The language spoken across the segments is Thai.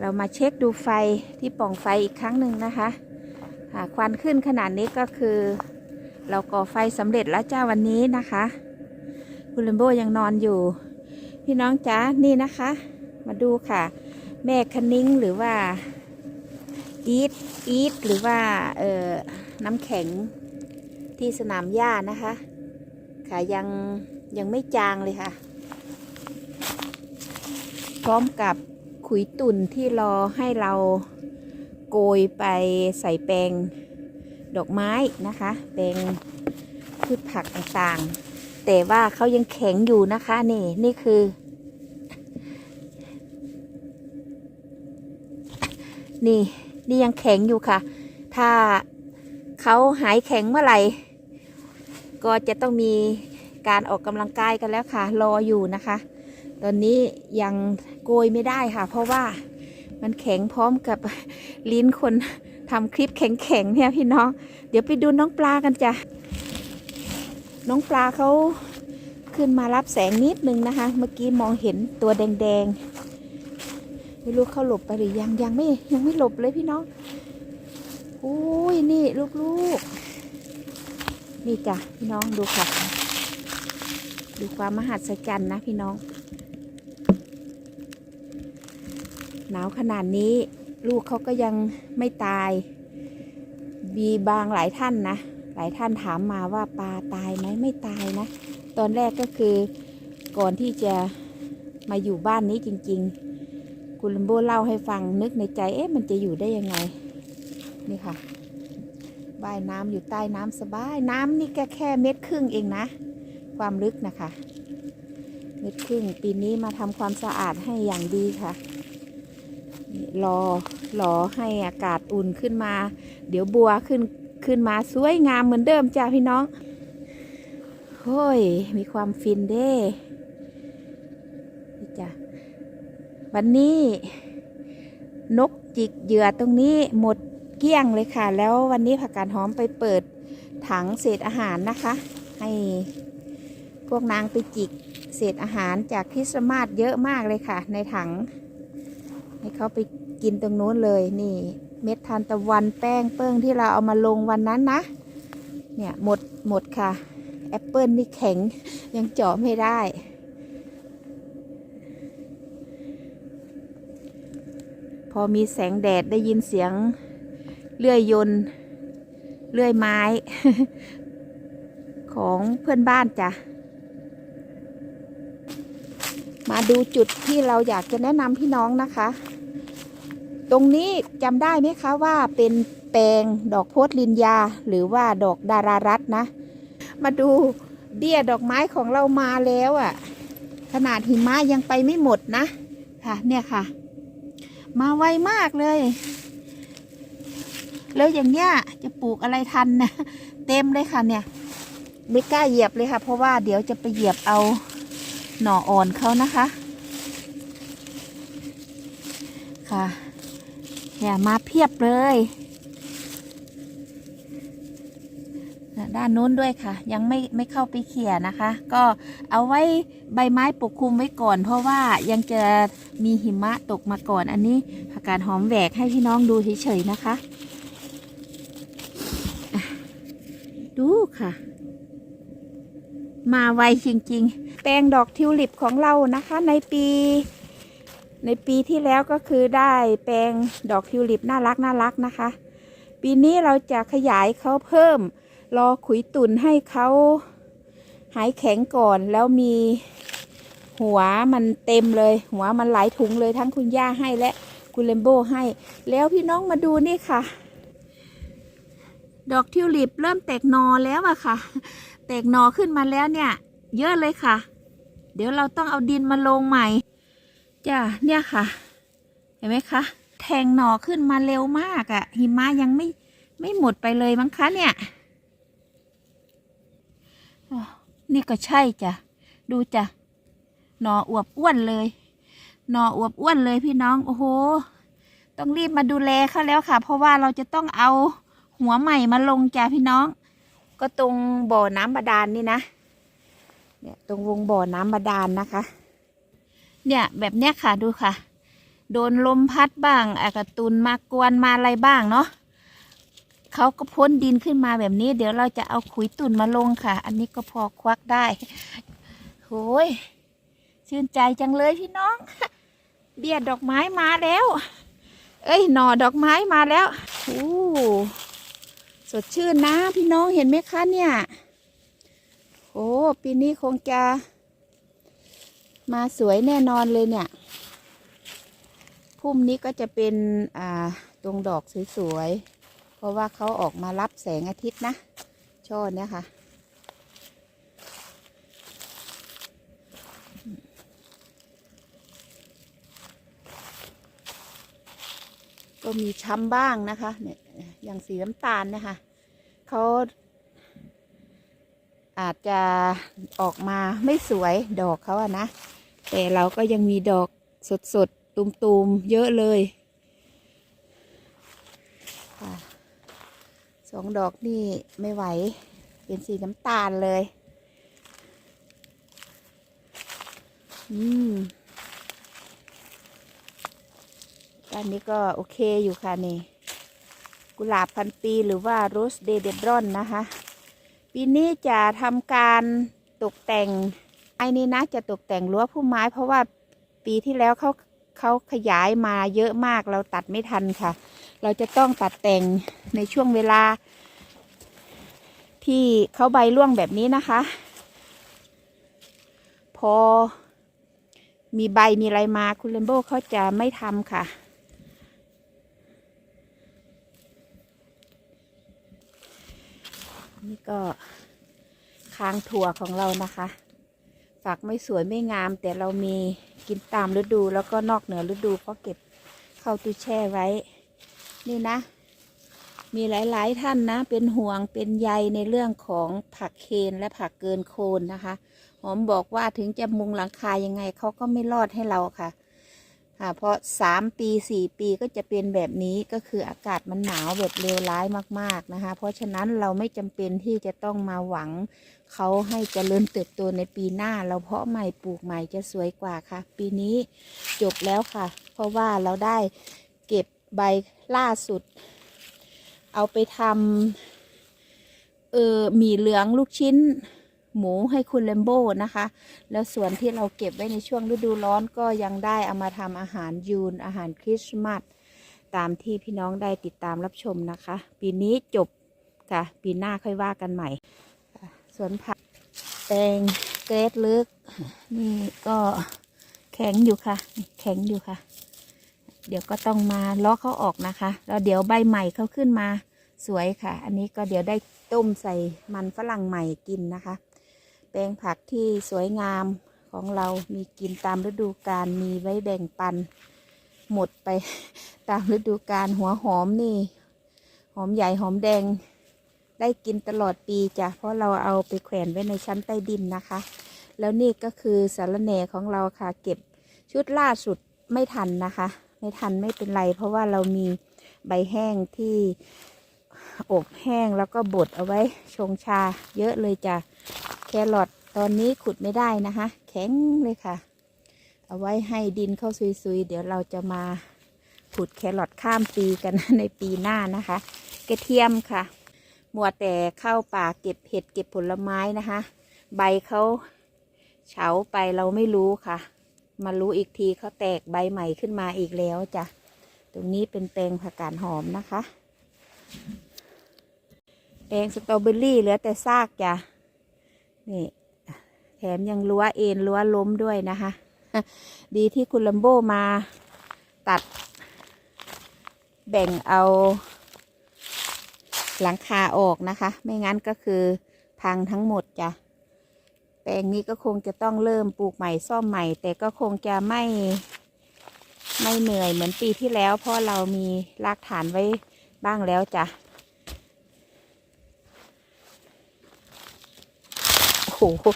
เรามาเช็คดูไฟที่ป่องไฟอีกครั้งหนึ่งนะคะค่ะควันขึ้นขนาดนี้ก็คือ เราก่อไฟสำเร็จแล้วจ้าวันนี้นะคะ คุณเลมโบยังนอนอยู่ พี่น้องจ๋านี่นะคะ มาดูค่ะ แม่คณิ้งหรือว่าอีทอีทหรือว่าเอ่อน้ำแข็งที่สนามหญ้านะคะค่ะยังยังไม่จางเลยค่ะ พร้อมกับ ขุยตุ่นที่รอให้เราโกยไปใส่แปลงดอกไม้นะคะแปลงพืชผักต่างๆ แต่ว่าเขายังแข็งอยู่นะคะนี่นี่คือ นี่นี่ยังแข็งอยู่ค่ะ ถ้าเขาหายแข็งเมื่อไหร่ ก็จะต้องมีการออกกำลังกายกันแล้วค่ะ รออยู่นะคะ ตอนนี้ยังโกยไม่ได้ค่ะ เพราะว่ามันแข็งพร้อมกับลิ้นคนทำคลิปแข็งๆเนี่ยพี่น้อง เดี๋ยวไปดูน้องปลากันจ้ะ น้องปลาเขาขึ้นมารับแสงนิดนึงนะคะ เมื่อกี้มองเห็นตัวแดงๆ ไม่รู้เขาหลบไปหรือยังยังไม่ยังไม่หลบเลยพี่น้องอุ้ยนี่ลูกๆ นี่จ้ะพี่น้องดูค่ะ ดูความมหัศจรรย์นะพี่น้อง หนาวขนาดนี้ ลูกเขาก็ยังไม่ตาย มีบางหลายท่านนะ หลายท่านถามมาว่าปลาตายไหมไม่ตายนะ ตอนแรกก็คือก่อนที่จะมาอยู่บ้านนี้จริง ๆ คุณลัมโบเล่าให้ฟังนึกในใจ เอ๊ะมันจะอยู่ได้ยังไง นี่ค่ะว่ายน้ำอยู่ใต้น้ำสบาย น้ำนี่แค่แค่เม็ดครึ่งเองนะ ความลึกนะคะ เม็ดครึ่งปีนี้มาทำความสะอาดให้อย่างดีค่ะ รอรอให้อากาศอุ่นขึ้นมา เดี๋ยวบัวขึ้นขึ้นมาสวยงามเหมือนเดิมจ้าพี่น้องโอ้ยมีความฟินเด้จ้ะวันนี้ นกจิกเหยื่อตรงนี้หมดเกลี้ยงเลยค่ะ แล้ววันนี้ผักกาดหอมไปเปิดถังเศษอาหารนะคะ ให้พวกนางไปจิกเศษอาหารจากคริสต์มาสเยอะมากเลยค่ะ ในถัง ให้เขาไปกินตรงโน้นเลยนี่ เม็ดทานตะวันแป้งเปิ้งที่เราเอามาลงวันนั้นนะ เนี่ยหมดหมดค่ะ แอปเปิลนี่แข็งยังเจาะไม่ได้พอมีแสงแดดได้ยินเสียงเลื่อยยนเลื่อยไม้ ของเพื่อนบ้านจ้ะ มาดูจุดที่เราอยากจะแนะนำพี่น้องนะคะ ตรงนี้จำได้ไหมคะว่าเป็นแปลงดอกโพธิ์ลินยา หรือว่าดอกดารารัตน์นะ มาดูเบี้ยดอกไม้ของเรามาแล้วอะ่ะ ขนาดหิมะยังไปไม่หมดนะ ค่ะ เนี่ยค่ะ มาไวมากเลย แล้วอย่างเนี้ยจะปลูกอะไรทันนะเต็มเลยค่ะเนี่ย ไม่กล้าเหยียบเลยค่ะ เพราะว่าเดี๋ยวจะไปเหยียบเอา หน่ออ่อนเขานะคะ ค่ะเนี่ยมาเพียบเลย ด้านนู้นด้วยค่ะ ยังไม่ไม่เข้าไปเขี่ยนะคะ ก็เอาไว้ใบไม้ปกคลุมไว้ก่อน เพราะว่ายังจะมีหิมะตกมาก่อนอันนี้ผักกาดหอมแหวกให้พี่น้องดูเฉยๆนะคะดูค่ะ มาไวจริง ๆ แปลงดอกทิวลิปของเรานะคะในปี ในปีที่แล้วก็คือได้แปลงดอกทิวลิปน่ารักน่ารักนะคะ ปีนี้เราจะขยายเขาเพิ่ม รอขุยตุนให้เขาหายแข็งก่อนแล้วมีหัวมันเต็มเลย หัวมันหลายถุงเลยทั้งคุณย่าให้และคุณเลมโบให้ แล้วพี่น้องมาดูนี่ค่ะ ดอกทิวลิปเริ่มแตกนอแล้วอะค่ะ แตกนอขึ้นมาแล้วเนี่ย เยอะเลยค่ะ เดี๋ยวเราต้องเอาดินมาลงใหม่จ้ะเนี่ยค่ะ เห็นไหมคะ แทงหน่อขึ้นมาเร็วมากอะ่ะ หิมะยังไม่ไม่หมดไปเลยมั้งคะเนี่ยนี่ก็ใช่จ้ะ ดูจ้ะ หน่ออวบอ้วนเลย หน่ออวบอ้วนเลยพี่น้อง โอ้โห ต้องรีบมาดูแลเขาแล้วค่ะ เพราะว่าเราจะต้องเอาหัวใหม่มาลงจ้ะพี่น้อง ก็ตรงบ่อน้ำบาดาลนนี่นะ เนี่ยตรงวงบ่อน้ำบาดาลนนะคะ เนี่ยแบบเนี้ยค่ะดูค่ะ โดนลมพัดบ้างอากาตุนมากวนมาอะไรบ้างเนาะเขาก็พ้นดินขึ้นมาแบบนี้ เดี๋ยวเราจะเอาขุยตุ่นมาลงค่ะ อันนี้ก็พอควักได้โอ้ยชื่นใจจังเลยพี่น้อง เบี้ยดอกไม้มาแล้ว เอ้ยหน่อดอกไม้มาแล้วโอ้สดชื่นนะพี่น้องเห็นไหมคะเนี่ย โอ้ ปีนี้คงจะ มาสวยแน่นอนเลยเนี่ย พุ่มนี้ก็จะเป็นอ่าตรงดอกสวยๆ เพราะว่าเขาออกมารับแสงอาทิตย์นะ ช่อเนี้ยค่ะ ก็มีช้ำบ้างนะคะ เนี่ยอย่างสีน้ำตาลเนี่ยค่ะเขา อาจจะออกมาไม่สวยดอกเขาอะนะ แต่เราก็ยังมีดอกสดๆ ตุมๆ เยอะเลยสองดอกนี่ไม่ไหว เป็นสีน้ำตาลเลย อืมด้านนี้ก็โอเคอยู่ค่ะนี่ กุหลาบพันปีหรือว่าโรสเดเดรอนนะคะ ปีนี้จะทำการตกแต่งไอ้นี่นะจะตกแต่งรั้วพุ่มไม้ เพราะว่าปีที่แล้วเขาเขาขยายมาเยอะมากเราตัดไม่ทันค่ะ เราจะต้องตัดแต่งในช่วงเวลา ที่เขาใบร่วงแบบนี้นะคะ พอมีใบมีอะไรมาคุณเลมโบเขาจะไม่ทำค่ะ นี่ก็ค้างถั่วของเรานะคะ ฝักไม่สวยไม่งาม แต่เรามีกินตามฤดูแล้วก็นอกเหนือฤดูเพราะเก็บเข้าตู้แช่ไว้ นี่นะ มีหลาย ๆ ท่านนะ เป็นห่วงเป็นใยในเรื่องของผักเคนและผักเกินโคนนะคะ หอมบอกว่าถึงจะมุงหลังคายังไงเขาก็ไม่รอดให้เราค่ะ ค่ะเพราะสามปีสี่ปีก็จะเป็นแบบนี้ก็คืออากาศมันหนาวแบบเลวร้ายมาก ๆนะคะ เพราะฉะนั้นเราไม่จำเป็นที่จะต้องมาหวังเขาให้เจริญเติบโตในปีหน้า เราเพาะใหม่ปลูกใหม่จะสวยกว่าค่ะ ปีนี้จบแล้วค่ะ เพราะว่าเราได้เก็บใบล่าสุด เอาไปทำเออหมี่เหลืองลูกชิ้น หมูให้คุณเลมโบ้นะคะ แล้วส่วนที่เราเก็บไว้ในช่วงฤดูร้อนก็ยังได้เอามาทำอาหารยูนอาหารคริสต์มาสตามที่พี่น้องได้ติดตามรับชมนะคะ ปีนี้จบค่ะ ปีหน้าค่อยว่ากันใหม่สวนผักแตงเกรดลึก นี่ก็แข็งอยู่ค่ะ แข็งอยู่ค่ะ เดี๋ยวก็ต้องมาล้อเขาออกนะคะ แล้วเดี๋ยวใบใหม่เขาขึ้นมาสวยค่ะ อันนี้ก็เดี๋ยวได้ต้มใส่มันฝรั่งใหม่กินนะคะ แปลงผักที่สวยงามของเรามีกินตามฤดูกาลมีไว้แบ่งปัน หมดไป ตามฤดูกาลหัวหอมนี่ หอมใหญ่หอมแดง ได้กินตลอดปีจ้ะเพราะเราเอาไปแขวนไว้ในชั้นใต้ดินนะคะ แล้วนี่ก็คือสารแหน่ของเราค่ะ เก็บชุดล่าสุดไม่ทันนะคะ ไม่ทันไม่เป็นไร เพราะว่าเรามีใบแห้งที่ อบแห้งแล้วก็บดเอาไว้ชงชาเยอะเลยจ้ะแครอทตอนนี้ขุดไม่ได้นะคะ แข็งเลยค่ะ เอาไว้ให้ดินเข้าซุยๆ เดี๋ยวเราจะมาขุดแครอทข้ามปีกันในปีหน้านะคะ กระเทียมค่ะ มัวแต่เข้าป่าเก็บเห็ดเก็บผลไม้นะคะ ใบเขาเฉาไปเราไม่รู้ค่ะ มารู้อีกทีเขาแตกใบใหม่ขึ้นมาอีกแล้วจ้ะ ตรงนี้เป็นแปลงผักกาดหอมนะคะ แปลงสตรอเบอรี่เหลือแต่ซากจ้ะนี่แถมยังรั้วเอ็นรั้วล้มด้วยนะคะ ดีที่คุณลัมโบมาตัด แบ่งเอาหลังคาออกนะคะ ไม่งั้นก็คือพังทั้งหมดจ้ะ แปลงนี้ก็คงจะต้องเริ่มปลูกใหม่ซ่อมใหม่ แต่ก็คงจะไม่ไม่เหนื่อยเหมือนปีที่แล้ว เพราะเรามีรากฐานไว้บ้างแล้วจ้ะ โห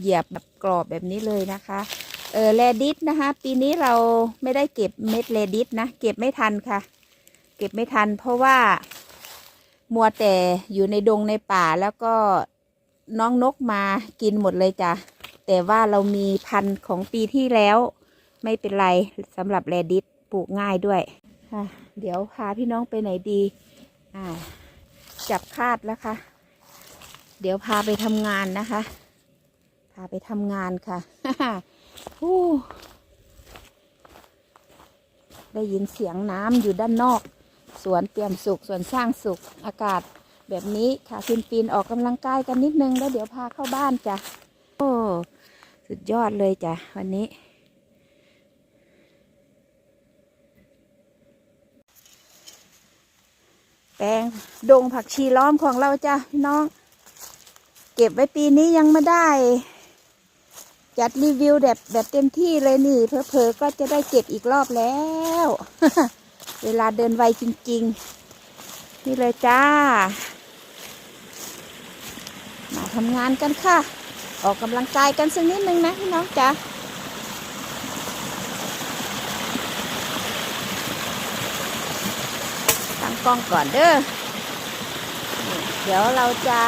เหยียบแบบกรอบแบบนี้เลยนะคะเออแรดิสนะคะ ปีนี้เราไม่ได้เก็บเม็ดแรดิสนะ เก็บไม่ทันค่ะ เก็บไม่ทัน เพราะว่า มัวแต่อยู่ในดงในป่าแล้วก็น้องนกมากินหมดเลยจ้ะแต่ว่าเรามีพันธุ์ของปีที่แล้ว ไม่เป็นไรสำหรับแรดิสปลูกง่ายด้วยค่ะเดี๋ยวพาพี่น้องไปไหนดีอ่าจับคาดแล้วค่ะ เดี๋ยวพาไปทำงานนะคะ พาไปทำงานค่ะได้ยินเสียงน้ำอยู่ด้านนอก สวนเตรียมสุขสวนสร้างสุขอากาศแบบนี้ค่ะปีนปีนๆออกกำลังกายกันนิดนึง แล้วเดี๋ยวพาเข้าบ้านจ้ะ โอ้ สุดยอดเลยจ้ะ วันนี้ แปลงดงผักชีล้อมของเราจ้ะ พี่น้อง เก็บไว้ปีนี้ยังไม่ได้ จัดรีวิวแบบแบบเต็มที่เลยนี่เพอๆก็จะได้เก็บอีกรอบแล้ว เวลาเดินไวจริง ๆ นี่เลยจ้า มาทำงานกันค่ะ ออกกำลังกายกันสักนิดนึงนะพี่น้องจ้าตั้งกล้องก่อนเด้อเดี๋ยวเราจะ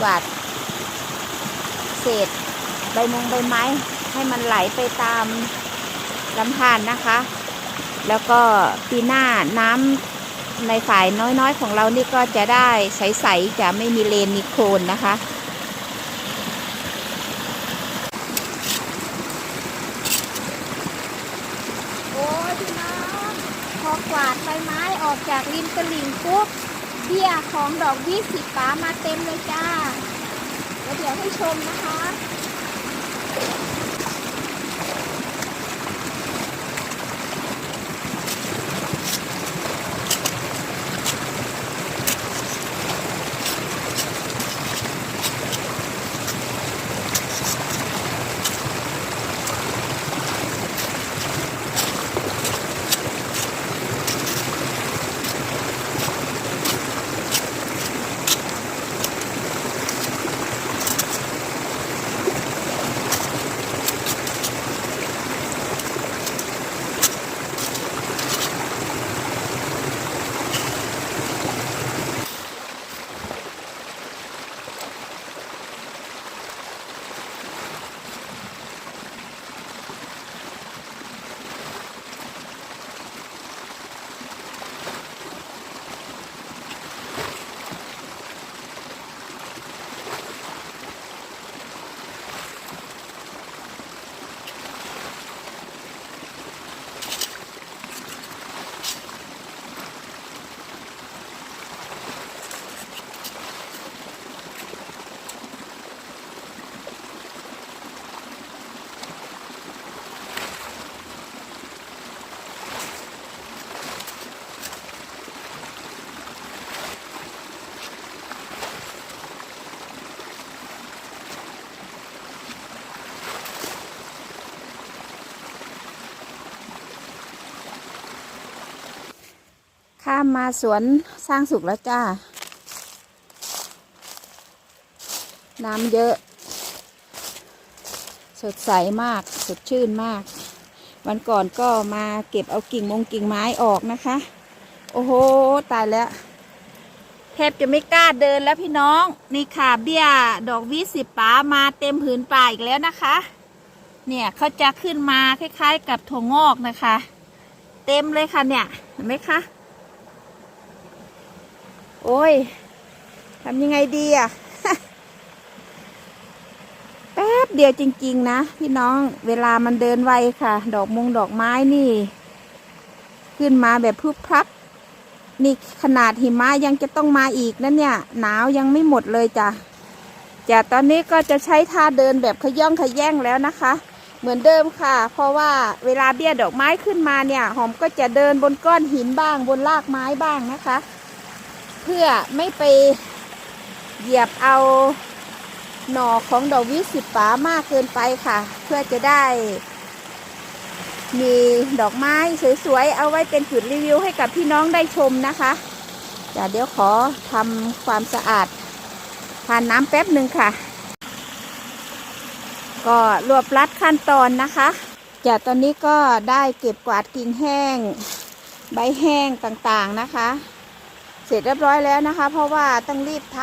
กวาดเศษ ใบมงใบไม้ ให้มันไหลไปตามลำธารนะคะ แล้วก็ปีหน้าน้ำในฝ่ายน้อยๆ ของเรานี่ก็จะได้ใสๆจะไม่มีเลนมีโคลนนะคะโอ้ยน้องพอกวาดใบไม้ออกจากริมตลิ่งปุ๊บเบี้ยของดอกวิสิป้ามาเต็มเลยจ้าแล้วเดี๋ยวให้ชมนะคะ ข้ามมาสวนสร้างสุขแล้วจ้า น้ำเยอะ สดใสมาก สดชื่นมาก วันก่อนก็มาเก็บเอากิ่งมงกิ่งไม้ออกนะคะ โอ้โห ตายแล้ว แทบจะไม่กล้าเดินแล้วพี่น้อง นี่ค่ะเบี้ยดอกวิสิบป๋ามาเต็มผืนป่าอีกแล้วนะคะ เนี่ยเขาจะขึ้นมาคล้าย ๆ กับถั่วงอกนะคะ เต็มเลยค่ะเนี่ย เห็นไหมคะ โอ้ยทำยังไงดีอะแป๊บเดียวจริง ๆ นะ พี่น้องเวลามันเดินไวค่ะ ดอกมงดอกไม้นี่ ขึ้นมาแบบพรึบพรับ นี่ขนาดหิมะยังจะต้องมาอีกนะเนี่ย หนาวยังไม่หมดเลยจ้ะจ้ะตอนนี้ก็จะใช้ท่าเดินแบบขย่องขย่งแล้วนะคะ เหมือนเดิมค่ะ เพราะว่าเวลาเบี้ยดอกไม้ขึ้นมาเนี่ย หอมก็จะเดินบนก้อนหินบ้าง บนรากไม้บ้างนะคะ เพื่อไม่ไปเหยียบเอาหน่อของดอกวิสิปามากเกินไปค่ะ เพื่อจะได้ มีดอกไม้สวยๆ เอาไว้เป็นจุดรีวิวให้กับพี่น้องได้ชมนะคะเดี๋ยวเดี๋ยวขอทำความสะอาดทานน้ำแป๊บหนึ่งค่ะ ก็รวบรัดขั้นตอนนะคะจากตอนนี้ก็ได้เก็บกวาดกิ่งแห้ง ใบแห้งต่างๆนะคะ เสร็จเรียบร้อยแล้วนะคะ เพราะว่าต้องรีบท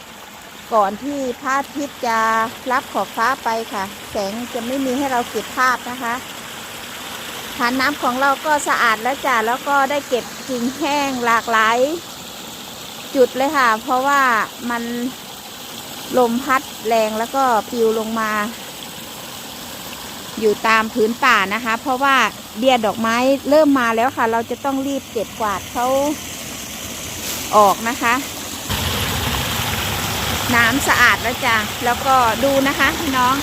ำก่อนที่พระอาทิตย์จะรับขอบฟ้าไปค่ะ แสงจะไม่มีให้เราเก็บภาพนะคะฐานน้ำของเราก็สะอาดแล้วจ้ะแล้วก็ได้เก็บกิ่งแห้งหลากหลาย จุดเลยค่ะ เพราะว่ามันลมพัดแรงแล้วก็ปลิวลงมา อยู่ตามพื้นป่านะคะ เพราะว่าเบี้ยดอกไม้เริ่มมาแล้วค่ะ เราจะต้องรีบเก็บกวาดเขา ออกนะคะ น้ำสะอาดแล้วจ้ะแล้วก็ดูนะคะพี่น้อง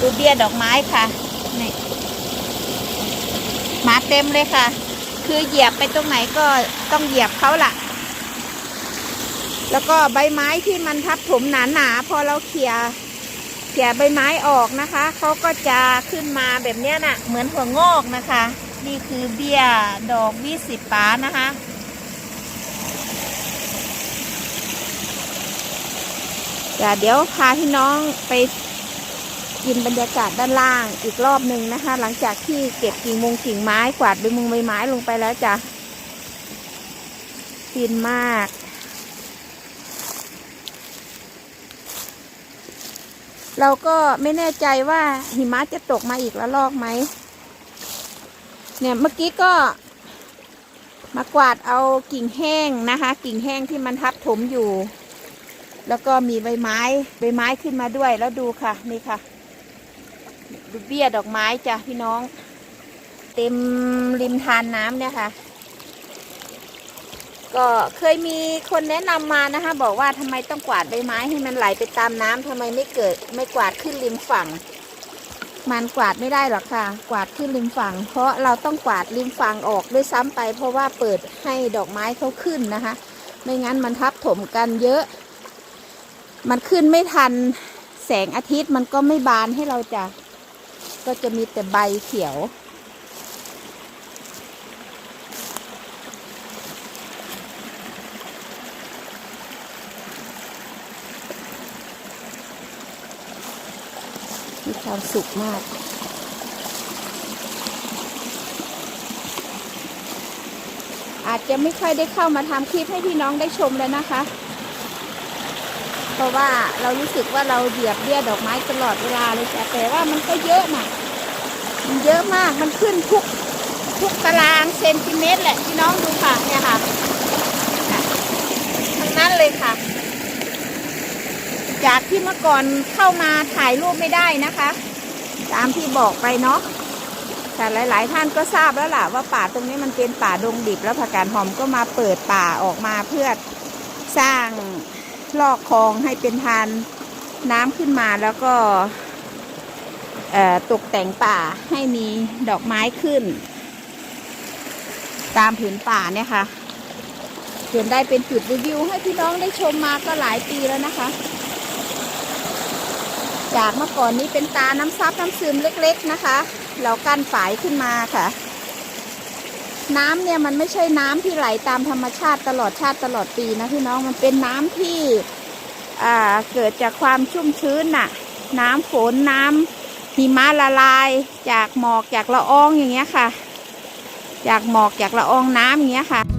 ดูเบี้ยดอกไม้ค่ะนี่มาเต็มเลยค่ะ คือเหยียบไปตรงไหนก็ต้องเหยียบเขาล่ะ แล้วก็ใบไม้ที่มันทับถมหนาๆพอเราเขี่ยเขี่ยใบไม้ออกนะคะเขาก็จะขึ้นมาแบบเนี้ยน่ะ เหมือนหัวงอกนะคะ นี่คือเบี้ยดอกวิสิป้านะคะ จะเดี๋ยวพาพี่น้องไปกินบรรยากาศด้านล่างอีกรอบหนึ่งนะคะ หลังจากที่เก็บกิ่งมงกิ่งไม้กวาดใบมุงใบไม้ลงไปแล้วจ้ะฟินมาก เราก็ไม่แน่ใจว่าหิมะจะตกมาอีกแล้วลอกไหม เนี่ยเมื่อกี้ก็มากวาดเอากิ่งแห้งนะคะ กิ่งแห้งที่มันทับถมอยู่ แล้วก็มีใบไม้ใบไม้ขึ้นมาด้วยแล้วดูค่ะนี่ค่ะดูเบี้ยดอกไม้จ้ะพี่น้อง เต็มริมทานน้ำเนี่ยค่ะ ก็เคยมีคนแนะนำมานะคะ บอกว่าทำไมต้องกวาดใบไม้ให้มันไหลไปตามน้ำทำไมไม่เกิดไม่กวาดขึ้นริมฝั่ง มันกวาดไม่ได้หรอกค่ะ กวาดขึ้นริมฝั่ง เพราะเราต้องกวาดริมฝั่งออกด้วยซ้ำไป เพราะว่าเปิดให้ดอกไม้เขาขึ้นนะคะ ไม่งั้นมันทับถมกันเยอะ มันขึ้นไม่ทันแสงอาทิตย์มันก็ไม่บานให้เราจะก็จะมีแต่ใบเขียว มีความสุขมากอาจจะไม่ค่อยได้เข้ามาทำคลิปให้พี่น้องได้ชมแล้วนะคะ เพราะว่าเรารู้สึกว่าเราเหยียบเบี้ยดอกไม้ตลอดเวลาเลยจ้ะแต่ว่ามันก็เยอะนะมันเยอะมากมันขึ้นทุกทุกตารางเซนติเมตรแหละพี่น้องดูค่ะเนี่ยค่ะน่ะทั้งนั้นเลยค่ะ จากที่เมื่อก่อนเข้ามาถ่ายรูปไม่ได้นะคะ ตามที่บอกไปเนาะแต่หลาย ๆ ท่านก็ทราบแล้วล่ะว่าป่าตรงนี้มันเป็นป่าดงดิบแล้วผักกาดหอมก็มาเปิดป่าออกมาเพื่อสร้าง ลอกคลองให้เป็นทานน้ำขึ้นมาแล้วก็ตกแต่งป่าให้มีดอกไม้ขึ้น ตามผืนป่าเนี่ยค่ะจนได้เป็นจุดรีวิวให้พี่น้องได้ชมมาก็หลายปีแล้วนะคะ จากเมื่อก่อนนี้เป็นตาน้ำซับน้ำซึมเล็ก ๆนะคะ เรากั้นฝายขึ้นมาค่ะ น้ำเนี่ยมันไม่ใช่น้ำที่ไหลตามธรรมชาติตลอดชาติตลอดปีนะพี่น้องมันเป็นน้ำที่เกิดจากความชุ่มชื้นน่ะ น้ำฝนน้ำหิมะละลายจากหมอกจากละอองอย่างเงี้ยค่ะ จากหมอกจากละอองน้ำอย่างเงี้ยค่ะ